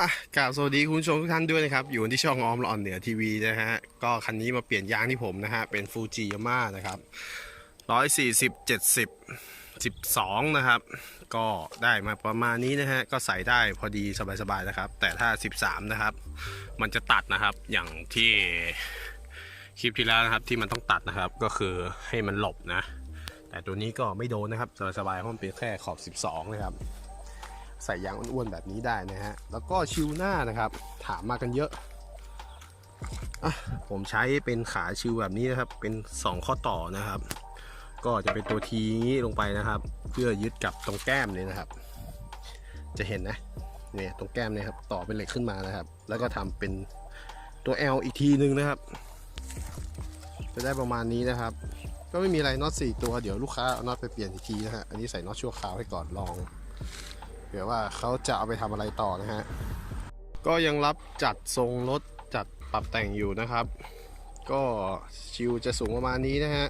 อะกราบสวัสดีคุณผู้ชมทุกท่านด้วยนะครับ อยู่ที่ช่องออมละอ่อนเหนือทีวีนะฮะ ก็คันนี้มาเปลี่ยนยางที่ผมนะฮะ เป็นฟูจิยาม่านะครับร้อยสี่สิบเจ็ดสิบสิบสองนะครับ ก็ได้มาประมาณนี้นะฮะ ก็ใส่ได้พอดีสบายๆนะครับ แต่ถ้า13นะครับ มันจะตัดนะครับ อย่างที่คลิปที่แล้วนะครับที่มันต้องตัดนะครับ ก็คือให้มันหลบนะ แต่ตัวนี้ก็ไม่โดนนะครับสบายๆเพราะมันเป็นแค่ขอบ 12 นะครับ ใส่ยางอ้วนๆแบบนี้ได้นะฮะ แล้วก็ชิวหน้านะครับ ถามมากันเยอะอะผมใช้เป็นขาชิวแบบนี้นะครับ เป็น 2 ข้อต่อนะครับ ก็จะเป็นตัวทีนี้ลงไปนะครับ เพื่อยึดกับตรงแก้มเลยนะครับ จะเห็นนะเนี่ยตรงแก้มเนี่ยครับ ต่อเป็นเหล็กขึ้นมานะครับ แล้วก็ทำเป็นตัว L อีกทีนึงนะครับ จะได้ประมาณนี้นะครับ ก็ไม่มีอะไรน็อตสี่ตัวเดี๋ยวลูกค้าเอาน็อตไปเปลี่ยนอีกทีนะฮะอันนี้ใส่น็อตชั่วคราวให้ก่อนลอง เผื่อว่าเขาจะเอาไปทำอะไรต่อนะฮะ ก็ยังรับจัดทรงรถจัดปรับแต่งอยู่นะครับ ก็ชิวจะสูงประมาณนี้นะฮะ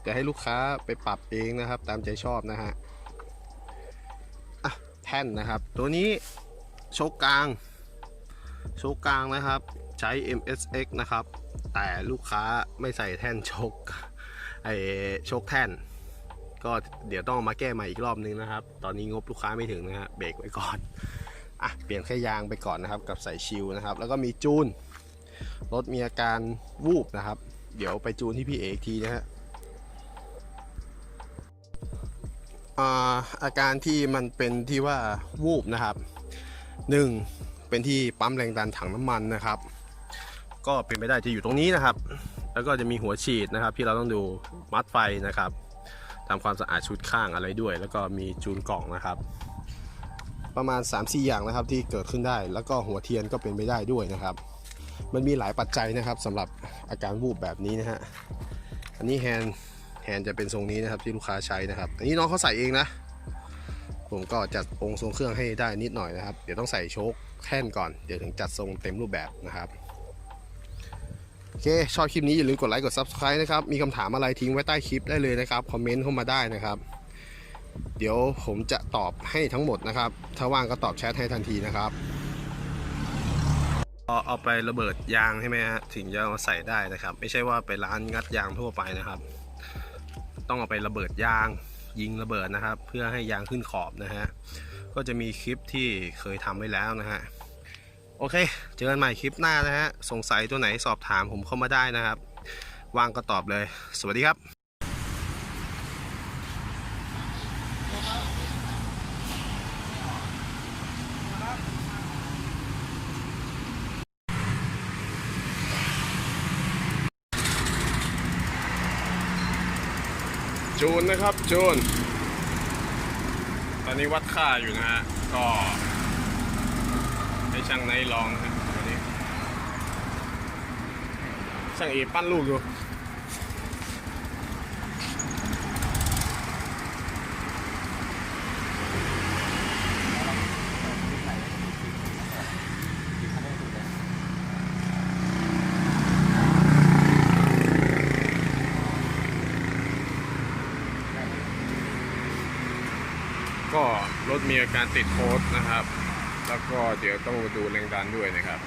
เดี๋ยวให้ลูกค้าไปปรับเองนะครับ ตามใจชอบนะฮะอะแท่นนะครับ ตัวนี้โชกกลาง โชกกลางนะครับใช้ MSX นะครับ แต่ลูกค้าไม่ใส่แท่นโชกไอโชกแท่น ก็เดี๋ยวต้องมาแก้ใหม่อีกรอบนึงนะครับ ตอนนี้งบลูกค้าไม่ถึงนะฮะเบรกไว้ก่อนอะเปลี่ยนแค่ยางไปก่อนนะครับ กับใส่ชิลนะครับ แล้วก็มีจูนรถมีอาการวูบนะครับ เดี๋ยวไปจูนที่พี่เอกทีนะฮะอ่าอาการที่มันเป็นที่ว่าวูบนะครับหนึ่งเป็นที่ปั๊มแรงดันถังน้ำมันนะครับ ก็เป็นไปได้จะอยู่ตรงนี้นะครับ แล้วก็จะมีหัวฉีดนะครับ ที่เราต้องดูมัดไฟนะครับ ทำความสะอาดชุดข้างอะไรด้วย แล้วก็มีจูนกล่องนะครับ ประมาณ 3-4 อย่างนะครับที่เกิดขึ้นได้ แล้วก็หัวเทียนก็เป็นไปได้ด้วยนะครับ มันมีหลายปัจจัยนะครับสำหรับอาการวูบแบบนี้นะฮะอันนี้แฮนด์แฮนด์จะเป็นทรงนี้นะครับที่ลูกค้าใช้นะครับ อันนี้น้องเขาใส่เองนะ ผมก็จัดองค์ทรงเครื่องให้ได้นิดหน่อยนะครับ เดี๋ยวต้องใส่โชคแท่นก่อน เดี๋ยวถึงจัดทรงเต็มรูปแบบนะครับ อเค ชอบคลิปนี้อย่าลืมกดไลค์กด Subscribe นะครับ มีคำถามอะไรทิ้งไว้ใต้คลิปได้เลยนะครับ คอมเมนต์เข้ามาได้นะครับ เดี๋ยวผมจะตอบให้ทั้งหมดนะครับ ถ้าว่างก็ตอบแชทให้ทันทีนะครับเอาเอาไประเบิดยางใช่ไหมฮะถึงจะเอามาใส่ได้นะครับ ไม่ใช่ว่าไปร้านงัดยางทั่วไปนะครับ ต้องเอาไประเบิดยางยิงระเบิดนะครับ เพื่อให้ยางขึ้นขอบนะฮะก็จะมีคลิปที่เคยทำไว้แล้วนะฮะ โอเค เจอกันใหม่คลิปหน้านะฮะ สงสัยตัวไหนสอบถามผมเข้ามาได้นะครับ ว่างก็ตอบเลย สวัสดีครับจูนนะครับจูน ตอนนี้วัดค่าอยู่นะฮะ ก็ ให้ช่างไนลองครับวันนี้ช่างเอปั้นลูกอยู่ก็รถมีอาการติดโค้ดนะครับ แล้วก็เดี๋ยวต้องดูแรงดันด้วยนะครับ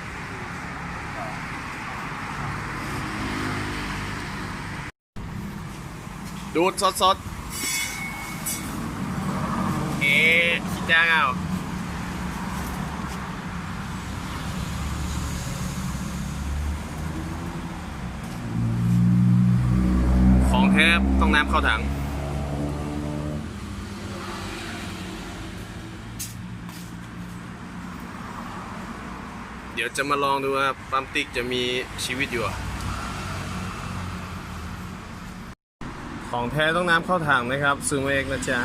ดูดสดสดๆเอ๊ะคิดยังเอาของแท้ต้องน้ำเข้าถัง ดี๋ยวจะมาลองดูว่าปั๊มติ๊กจะมีชีวิตอยู่ ของแท้ต้องน้ำเข้าถังนะครับซูมเอกนะจ๊ะ